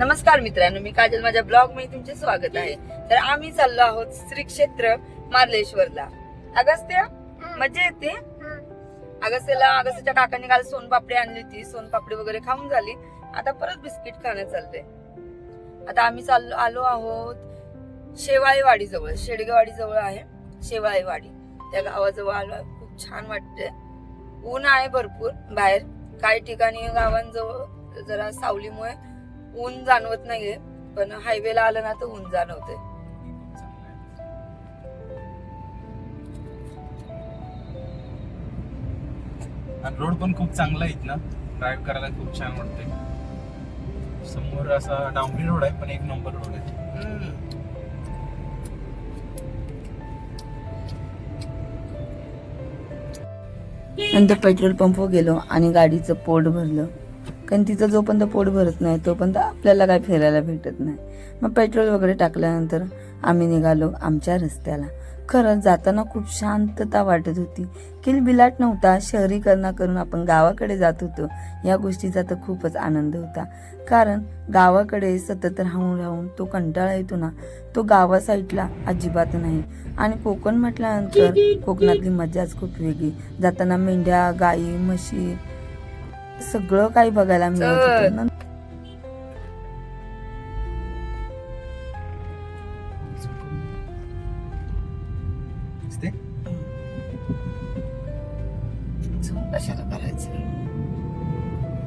नमस्कार मित्रांनो मी काजल. माझ्या ब्लॉगमध्ये तुमचे स्वागत आहे. तर आम्ही चाललो आहोत श्री क्षेत्र मार्लेश्वरला. अगस्त्या? मजा येते? अगस्त्याला अगस्त्याच्या काकांनी काल सोनपापडी आणली होती. सोनपापडी वगैरे खाऊन झाली. आता परत बिस्किट खाणं चाललंय. आता आम्ही चाललो आलो आहोत शेवाळेवाडी जवळ शेडगेवाडी जवळ आहे शेवाळेवाडी. त्या गावाजवळ आलो खूप छान वाटतंय. ऊन आहे भरपूर बाहेर. काही ठिकाणी गावांजवळ जरा सावलीमुळे ऊन जाणवत नाहीये पण हायवेला आलं ना तर ऊन जाणवते आणि रोड पण खूप चांगला आहे ना ड्राईव्ह करायला खूप छान वाटते समोर असा डांबरी रोड आहे पण एक नंबर रोड आहे. नंतर पेट्रोल पंप गेलो आणि गाडीचं पोट भरलं. कारण तिचं जोपर्यंत पोट भरत नाही तोपर्यंत आपल्याला काय फिरायला भेटत नाही. मग पेट्रोल वगैरे टाकल्यानंतर आम्ही निघालो आमच्या रस्त्याला. खरंच जाताना खूप शांतता वाटत होती. किलबिलाट नव्हता शहरीकरणा करून आपण गावाकडे जात होतो. या गोष्टीचा तर खूपच आनंद होता. कारण गावाकडे सतत राहून राहून तो कंटाळा येतो ना तो गावा साईडला अजिबात नाही. आणि कोकण म्हटल्यानंतर कोकणातली मजाच खूप वेगळी. जाताना मेंढ्या गाई म्हशी सगळं काही बघायला मिळत होतं.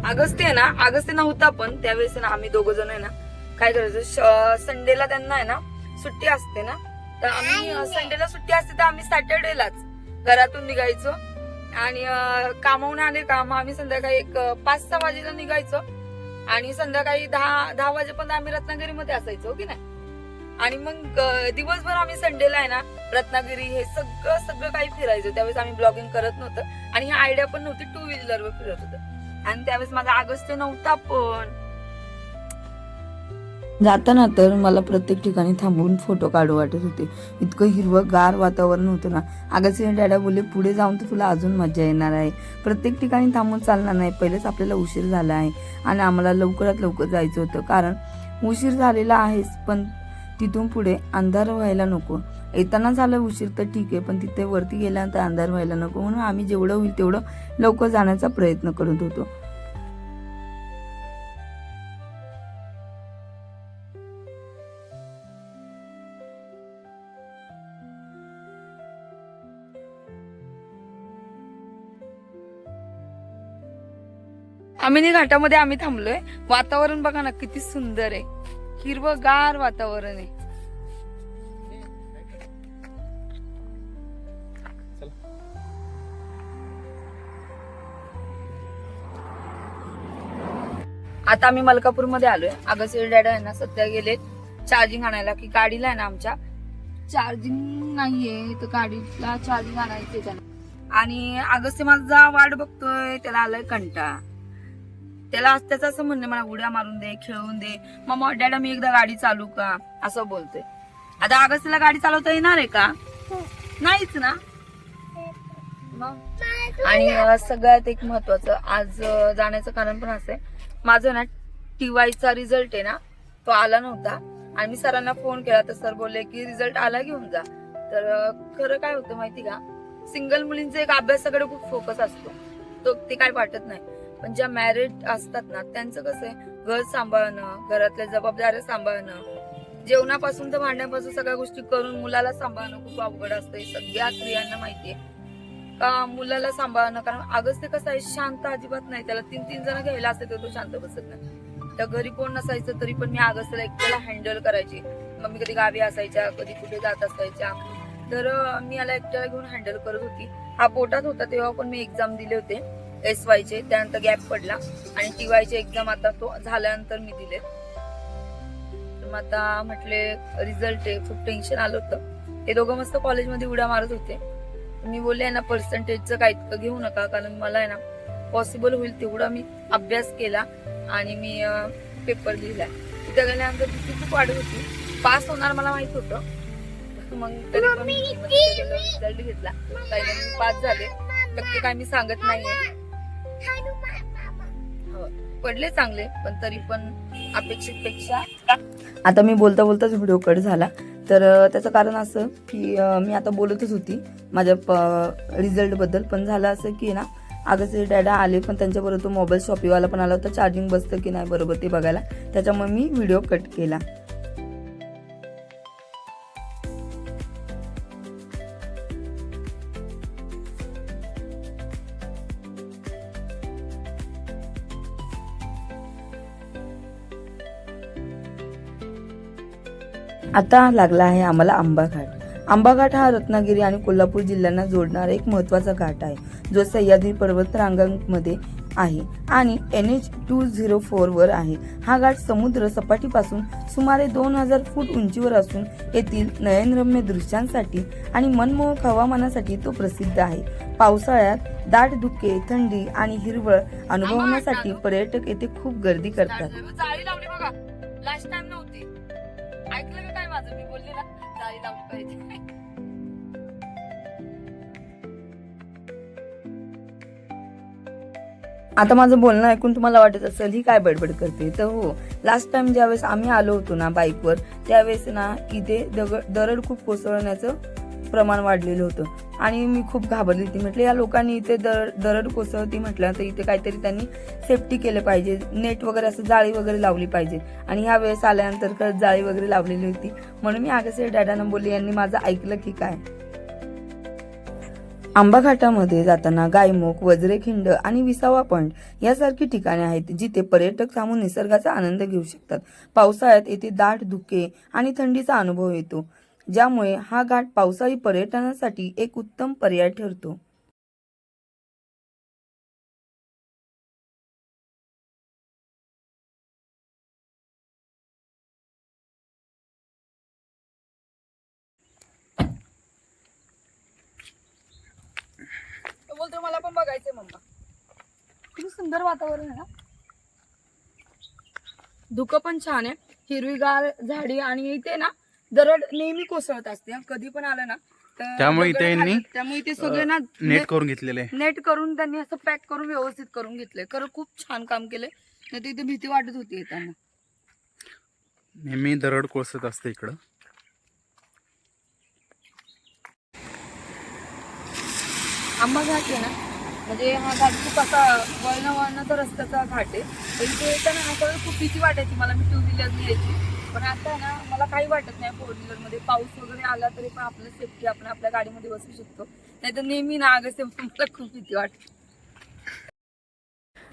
अगस्त्य आहे ना अगस्त्य नव्हता पण त्यावेळेस ना आम्ही दोघ जण आहे ना काय करायचं संडेला त्यांना आहे ना सुट्टी असते ना तर आम्ही संडेला सुट्टी असते तर आम्ही सॅटर्डेलाच घरातून निघायचो. आणि कामावून आले काम. आम्ही संध्याकाळी एक पाच सहा वाजेला निघायचो. आणि संध्याकाळी दहा दहा वाजेपर्यंत आम्ही रत्नागिरीमध्ये असायचो हो की नाही? आणि मग दिवसभर आम्ही संडेला आहे ना रत्नागिरी हे सगळं सगळं काही फिरायचो. त्यावेळेस आम्ही ब्लॉगिंग करत नव्हतं आणि ही आयडिया पण नव्हती टू व्हीलरवर फिरत होतं. आणि त्यावेळेस माझा अगस्त नव्हता पण जाताना तर मला प्रत्येक ठिकाणी थांबून फोटो काढू वाटत होते. इतकं हिरवं गार वातावरण होतं ना. अगस्त्य डॅडा बोलले पुढे जाऊन तर तुला अजून मजा येणार आहे. प्रत्येक ठिकाणी थांबून चालणार नाही. पहिलेच आपल्याला उशीर झाला आहे आणि आम्हाला लवकरात लवकर जायचं होतं. कारण उशीर झालेला आहेच पण तिथून पुढे अंधार व्हायला नको. येताना झालं उशीर तर ठीक आहे पण तिथे वरती गेल्यानंतर अंधार व्हायला नको. म्हणून आम्ही जेवढं होईल तेवढं लवकर जाण्याचा प्रयत्न करत होतो. आम्ही घाटामध्ये आम्ही थांबलोय. वातावरण बघा ना किती सुंदर आहे. हिरवगार वातावरण आहे. आता आम्ही मलकापूरमध्ये आलोय. अगस्ती डॅडा आहे ना सध्या गेले चार्जिंग आणायला की गाडीला आहे ना आमच्या. चार्जिंग नाहीये तर गाडीला चार्जिंग आणायचे आणि अगस्त्य माझा वाट बघतोय त्याला आलाय कंटा त्याला त्याचं असं म्हणणं मला उड्या मारून दे खेळून दे. मग डॅडा मी एकदा गाडी चालू का? असं बोलतोय. आता अगस्तीला गाडी चालवता येणार आहे का? नाहीच ना? आणि सगळ्यात एक महत्वाचं आज जाण्याचं कारण पण असं आहे. माझं ना टीवायचा रिझल्ट आहे ना तो आला नव्हता. आणि मी सरांना फोन केला तर सर बोलले की रिझल्ट आला घेऊन जा. तर खरं काय होतं माहिती का? सिंगल मुलींचा एक अभ्यासाकडे खूप फोकस असतो. तो ते काय वाटत नाही. पण ज्या मॅरिड असतात ना त्यांचं कसं आहे घर सांभाळणं घरातल्या जबाबदाऱ्या सांभाळणं जेवणापासून तर भांड्यापासून सगळ्या गोष्टी करून मुलाला सांभाळणं खूप अवघड असतं हे सगळ्या स्त्रियांना माहितीये का मुलाला सांभाळणं? कारण अगस्ते कसं आहे शांत अजिबात नाही त्याला तीन तीन जण घ्यायला असते तर तो शांत बसत नाही. तर घरी कोण नसायचं तरी पण मी अगस्तेला एकट्याला हँडल करायची. मम्मी कधी गावी असायच्या कधी कुठे जात असायच्या. तर मी याला एकट्याला घेऊन हँडल करत होती. हा पोटात होता तेव्हा पण मी एक्झाम दिले होते. एस वायचे त्यानंतर गॅप पडला. आणि टी वायचे एक्झाम आता तो झाल्यानंतर मी दिले. मग आता म्हटले रिझल्ट आहे. खूप टेन्शन आलं होतं. ते दोघं मस्त कॉलेजमध्ये उड्या मारत होते. मी बोलले ना पर्सेंटेजचं काय इतकं घेऊ नका. कारण मला आहे ना पॉसिबल होईल तेवढा मी अभ्यास केला आणि मी पेपर लिहिला तिथे गेल्यानंतर भीती खूप वाढत होती. पास होणार मला माहीत होतं. मग तरी पण रिझल्ट घेतला. पास झाले. टक्के काय मी सांगत नाहीये. पडले चांगले पण तरी पण अपेक्षित पेक्षा आता मी बोलता बोलताच व्हिडिओ कट झाला. तर त्याचं कारण असं की मी आता बोलतच होती माझ्या रिझल्टबद्दल. पण झालं असं की ना अगं डॅडा आले पण त्यांच्याबरोबर तो मोबाईल शॉपिंगवाला पण आला होता. चार्जिंग बसतं की नाही बरोबर ते बघायला. त्याच्यामुळे मी व्हिडिओ कट केला. आता लागला आहे आम्हाला आंबा घाट आंबा घाट हा रत्नागिरी आणि कोल्हापूर जिल्ह्यांना जोडणारा एक महत्त्वाचा घाट आहे जो सह्याद्री पर्वत रांगांमध्ये आहे आणि N H two zero four वर आहे. हा घाट समुद्र सपाटीपासून सुमारे दोन हजार फूट उंचीवर असून येथील नयनरम्य दृश्यांसाठी आणि मनमोहक हवामानासाठी तो प्रसिद्ध आहे. पावसाळ्यात दाट धुके थंडी आणि हिरवळ अनुभवण्यासाठी पर्यटक येथे खूप गर्दी करतात. ऐकलं का काय माझं? मी बोलले ना जाळी लावली पाहिजे. आता माझं बोलणं ऐकून तुम्हाला वाटत असेल ही काय बडबड करते? तर हो लास्ट टाइम ज्यावेळेस आम्ही आलो होतो ना बाईकवर त्यावेळेस ना इथे दगड दरड खूप कोसळण्याचं प्रमाण वाढलेलं होतं. आणि मी खूप घाबरली होती. म्हटलं या लोकांनी इथे दर दरड कोसळती म्हटलं तर इथे काहीतरी त्यांनी सेफ्टी केलं पाहिजे. नेट वगैरे असं जाळी वगैरे लावली पाहिजे. आणि ह्या वेळेस आल्यानंतर जाळी वगैरे लावलेली होती. म्हणून मी आगसे डॅडांना बोलले यांनी माझं ऐकलं की काय? आंबा घाटामध्ये जाताना गायमुख वज्रेखिंड आणि विसावा पॉइंट यासारखी ठिकाणे आहेत जिथे पर्यटक थांबून निसर्गाचा आनंद घेऊ शकतात. पावसाळ्यात येथे दाट धुके आणि थंडीचा अनुभव येतो. ज्यामुळे हा घाट पावसाळी पर्यटनासाठी एक उत्तम पर्याय ठरतो. बोलतो मला पण बघायचंय मम्मा. किती सुंदर वातावरण आहे ना? धुकं पण छान आहे. हिरवीगार झाडी आणि इथे ना दरड नेहमी कोसळत असते हं. कधी पण आलं ना तर त्यामुळे इथे दगड यांनी. त्यामुळे इथे सगळे ना नेट करून घेतलेले आहे. नेट करून त्यांनी असं पॅक करून व्यवस्थित करून घेतलंय खरं खूप छान काम केलंय नाही तर इथे भीती वाटत होती येताना नेहमी दरड कोसत असते इकडं आंबा घाट आहे ना म्हणजे हा घाट खूप असा वळणा वळणाचा रस्त्याचा घाट आहे तर इथे येताना ना खरं खूप भीती वाटायची मला मी टू व्हीलरने यायची पण आता ना मला काही वाटत नाही फोर व्हीलरमध्ये. पाऊस वगैरे आला तरी पण आपलं सेफ्टी आपण आपल्या गाडीमध्ये बसू शकतो. नाही तर नेहमी ना अगं मला खूप भीती वाटते.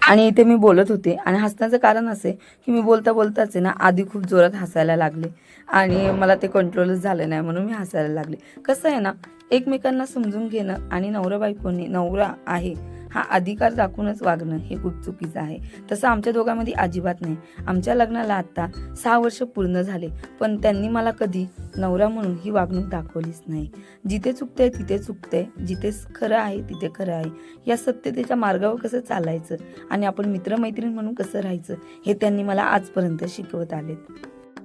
आणि इथे मी बोलत होते आणि हसण्याचं कारण असे की मी बोलता बोलताच आहे ना आधी खूप जोरात हसायला लागले. आणि मला ते कंट्रोलच झालं नाही म्हणून मी हसायला लागले. कसं आहे ना एकमेकांना समजून घेणं आणि नवरा बायकोनी नवरा आहे हा अधिकार दाखवूनच वागणं हे खूप चुकीचं आहे. तसं आमच्या दोघांमध्ये अजिबात नाही. आमच्या लग्नाला आत्ता सहा वर्ष पूर्ण झाले पण त्यांनी मला कधी नवरा म्हणून ही वागणूक दाखवलीच नाही. जिथे चुकतंय तिथे चुकतंय. जिथे खरं आहे तिथे खरं आहे. या सत्यतेच्या मार्गावर कसं चालायचं आणि आपण मित्रमैत्रीण म्हणून कसं राहायचं हे त्यांनी मला आजपर्यंत शिकवत आलेत.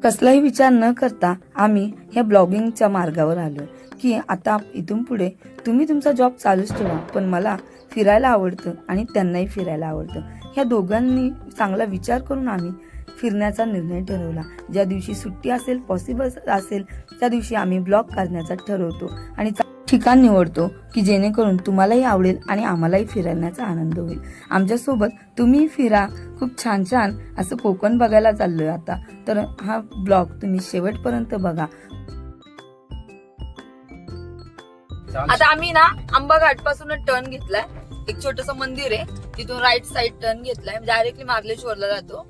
कसलाही विचार न करता आम्ही ह्या ब्लॉगिंगच्या मार्गावर आलो की आता इथून पुढे तुम्ही तुमचा जॉब चालूच ठेवा पण मला फिरायला आवडतं आणि त्यांनाही फिरायला आवडतं. ह्या दोघांनी चांगला विचार करून आम्ही फिरण्याचा निर्णय ठरवला. ज्या दिवशी सुट्टी असेल पॉसिबल असेल त्या दिवशी आम्ही ब्लॉग करण्याचा ठरवतो. आणि चा- ठिकाण निवडतो की जेणेकरून तुम्हालाही आवडेल आणि आम्हालाही फिरण्याचा आनंद होईल. आमच्यासोबत तुम्ही फिरा. खूप छान छान. असं कोकण बघायला चाललोय आता. तर हा ब्लॉग तुम्ही शेवटपर्यंत बघा. आता आम्ही ना आंबा घाटपासून टर्न घेतलाय. एक छोटस मंदिर आहे. तिथून राईट साइड टर्न घेतलाय. डायरेक्टली मार्लेश्वरला जातो.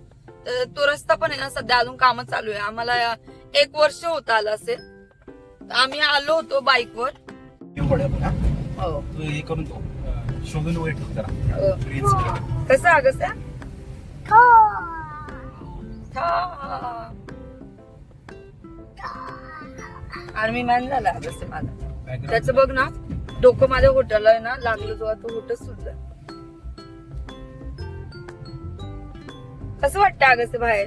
तर तो रस्ता पण आहे ना सध्या अजून काम चालू आहे. आम्हाला एक वर्ष होत आलं असेल. आम्ही आलो होतो बाईकवर हो. तू हे करून तो अं, शोधून वगैरे ठेव जरा. हो. Reels कडे. कसं अगस्या आर्मी मॅन झाला अगस्या माझा. त्याचं बघ ना डोकं माझ्या होटल आहे ना लागलं जेव्हा तो होटल सुटलं. कसं वाटतं अगस्या बाहेर?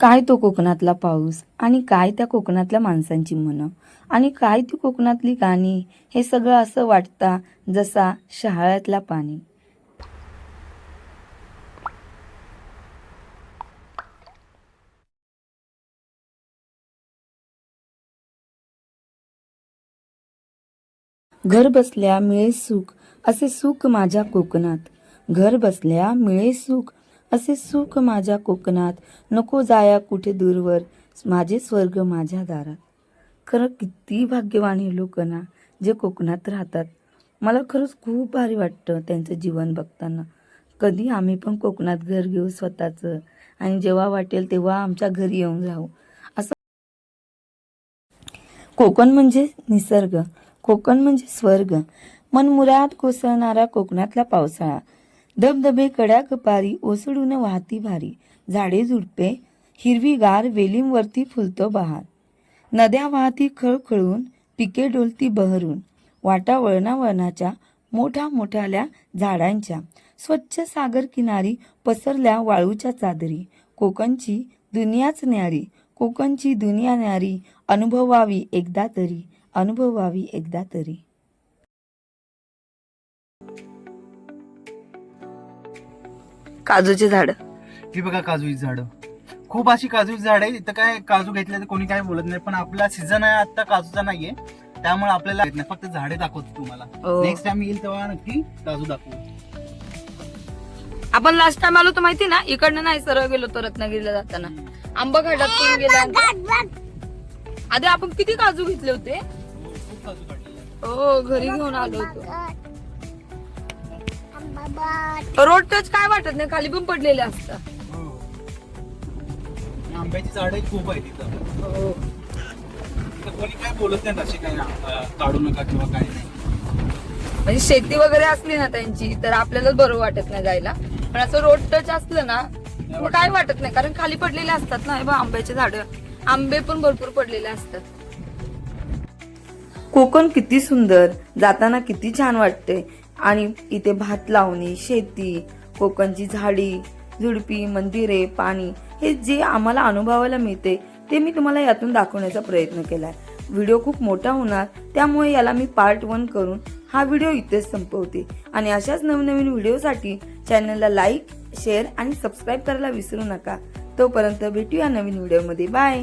काय तो कोकणातला पाऊस आणि काय त्या कोकणातल्या माणसांची मनं? आणि काय ती कोकणातली गाणी? हे सगळं असं वाटता जसा शहाळ्यातला पाणी. घर बसल्या मिळे सुख असे सुख माझ्या कोकणात. घर बसल्या मिळे सुख असे सुख माझ्या कोकणात नको जाया कुठे दूरवर माझे स्वर्ग माझ्या दारात. खरं किती भाग्यवान हे लोक ना जे कोकणात राहतात. मला खरंच खूप भारी वाटतं त्यांचं जीवन बघताना. कधी आम्ही पण कोकणात घर घेऊ स्वतःचं आणि जेव्हा वाटेल तेव्हा आमच्या घरी येऊन राहू. असं कोकण म्हणजे निसर्ग कोकण म्हणजे स्वर्ग. मनमुराद कोसळणारा कोकणातला पावसाळा. धबधबे कड्याकपारी ओसडून वाहती भारी. झाडे झुडपे हिरवीगार वेलींवरती फुलतो बहार. नद्या वाहती खळखळून पिके डोलती बहरून. वाटा वळणावळणाच्या मोठ्या मोठ्याल्या झाडांच्या. स्वच्छ सागर किनारी पसरल्या वाळूच्या चादरी. कोकणची दुनियाच न्यारी कोकणची दुनिया न्यारी. अनुभवावी एकदा तरी अनुभवावी एकदा तरी. काजूचे झाड. ही बघा काजूची झाड. खूप अशी काजूची झाड आहे इथं काय काजू घेतले तर कोणी काय बोलत नाही पण आपला सीझन आहे आता काजूचा नाहीये. त्यामुळे आपल्याला येत नाही. फक्त झाडे दाखवतो तुम्हाला. हो. नेक्स्ट टाइम येईल तेव्हा नक्की काजू दाखवू. आपण लास्ट टाइम आलो तर माहिती ना? इकडनं नाही सरळ गेलो तो रत्नागिरीला जाताना. आंबा घाटातून गेला आधी आपण किती काजू घेतले होते? हो घरी घेऊन आलो होतो. रोड टच काय वाटत नाही खाली पण पडलेले असतात आंब्याची झाडे खूप आहे तिथं तिथं कोणी काय बोलत नाही तशी काही काढू नका किंवा काय नाही. म्हणजे शेती वगैरे असली ना त्यांची तर आपल्याला बरं वाटत नाही जायला. पण असं रोड टच असलं ना मग काय वाटत नाही कारण खाली पडलेले असतात ना हे बघ आंब्याचे झाड. आंबे पण भरपूर पडलेले असतात. कोकण किती सुंदर जाताना किती छान वाटते. आणि इथे भात लावणी शेती कोकणची झाडी झुडपी मंदिरे पाणी हे जे आम्हाला अनुभवायला मिळते ते मी तुम्हाला यातून दाखवण्याचा प्रयत्न केलाय. व्हिडिओ खूप मोठा होणार त्यामुळे याला मी पार्ट वन करून हा व्हिडिओ इथेच संपवते. आणि अशाच नवनवीन व्हिडिओसाठी चॅनलला लाईक शेअर आणि सबस्क्राईब करायला विसरू नका. तोपर्यंत भेटूया नवीन व्हिडिओमध्ये. बाय